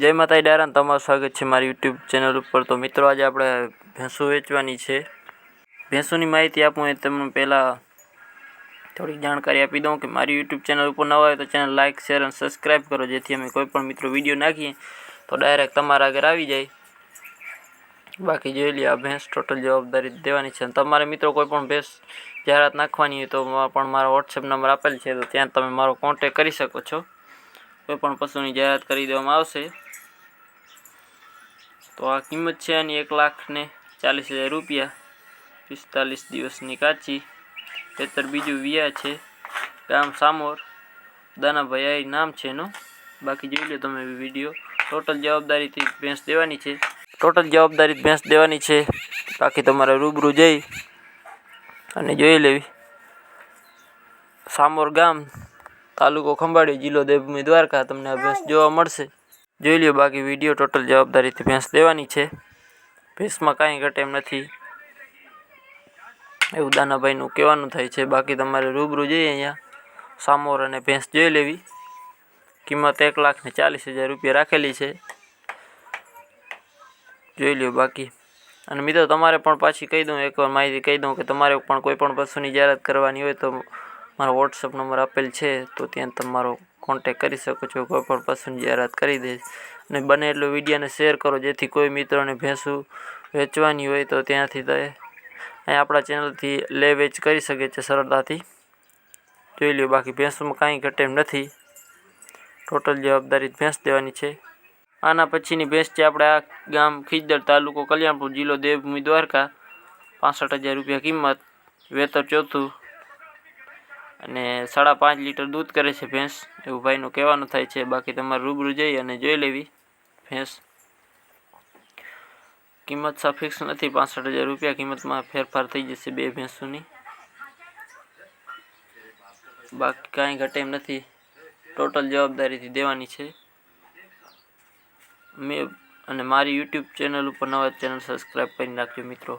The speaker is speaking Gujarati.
જય માતા ડાયરાન તમારું સ્વાગત છે મારી યુટ્યુબ ચેનલ ઉપર. તો મિત્રો, આજે આપણે ભેંસો વેચવાની છે. ભેંસોની માહિતી આપું એ તમને પહેલાં થોડીક જાણકારી આપી દઉં કે મારી યુટ્યુબ ચેનલ ઉપર નવા હોય તો ચેનલ લાઇક શેર અને સબસ્ક્રાઈબ કરો, જેથી અમે કોઈ પણ મિત્રો વીડિયો નાખીએ તો ડાયરેક્ટ તમારા આગળ આવી જાય. બાકી જોઈ લઈએ આ ભેંસ ટોટલ જવાબદારી દેવાની છે. અને તમારે મિત્રો કોઈ પણ ભેંસ જાહેરાત નાખવાની હોય તો પણ મારો વોટ્સએપ નંબર આપેલ છે, તો ત્યાં તમે મારો કોન્ટેક કરી શકો છો. કોઈ પણ પશુની જાહેરાત કરી દેવામાં આવશે. તો આ કિંમત છે આની એક લાખ ને ચાલીસ હજાર રૂપિયા. પિસ્તાલીસ દિવસની કાચી. ખેતર બીજું વિયા છે. ગામ સામોર. દાનાભાઈ નામ છે એનું. બાકી જોઈ લો તમે વીડિયો. ટોટલ જવાબદારીથી ભેંસ દેવાની છે. ટોટલ જવાબદારી ભેંસ દેવાની છે. બાકી તમારે રૂબરૂ જઈ અને જોઈ લેવી. સામોર ગામ, તાલુકો ખંભાળી જિલ્લો દેવભૂમિ દ્વારકા તમને આ ભેંસ જોવા મળશે. જોઈ લ્યો બાકી વીડિયો ટોટલ જવાબદારીથી ભેંસ દેવાની છે. ભેંસમાં કાંઈ ઘટે એમ નથી. એવું દાનાભાઈનું કહેવાનું થાય છે, બાકી તમારે રૂબરૂ જઈએ અહીંયા. સામોર અને ભેંસ જોઈ લેવી. કિંમત એક લાખ ને ચાલીસ હજાર રૂપિયા રાખેલી છે. જોઈ લ્યો બાકી. અને મિત્રો તમારે પણ પાછી કહી દઉં, એકવાર માહિતી કહી દઉં કે તમારે પણ કોઈ પણ પશુની જાહેરાત કરવાની હોય તો મારો વોટ્સઅપ નંબર આપેલ છે, તો ત્યાં તમારો કોન્ટેક કરી શકો છો, કોઈ પણ પશુની જાહેરાત કરી દે. અને બને એટલું વિડીયોને શેર કરો, જેથી કોઈ મિત્રોને ભેંસું વેચવાની હોય તો ત્યાંથી તે આપણા ચેનલથી લે વેચ કરી શકે છે સરળતાથી. જોઈ લ્યો, બાકી ભેંસોમાં કાંઈ ઘટે નથી. ટોટલ જવાબદારી ભેંસ દેવાની છે. આના પછીની ભેંસ છે આપણે આ ગામ ખીજદર તાલુકો કલ્યાણપુર, જિલ્લો દેવભૂમિ દ્વારકા. પાસઠ હજાર રૂપિયા કિંમત. વેતર ચોથું. અને સાડા પાંચ લીટર દૂધ કરે છે ભેંસ. એવું ભાઈનું કહેવાનું થાય છે. બાકી તમારે રૂબરૂ જઈ અને જોઈ લેવી ભેંસ. કિંમત સા ફિક્સ નથી. પાસઠ હજાર રૂપિયા કિંમતમાં ફેરફાર થઈ જશે બે ભેંસોની. બાકી કાંઈ ઘટે એમ નથી. ટોટલ જવાબદારીથી દેવાની છે. મેં અને મારી યુટ્યુબ ચેનલ ઉપર નવા ચેનલ સબસ્ક્રાઈબ કરી નાખજો મિત્રો.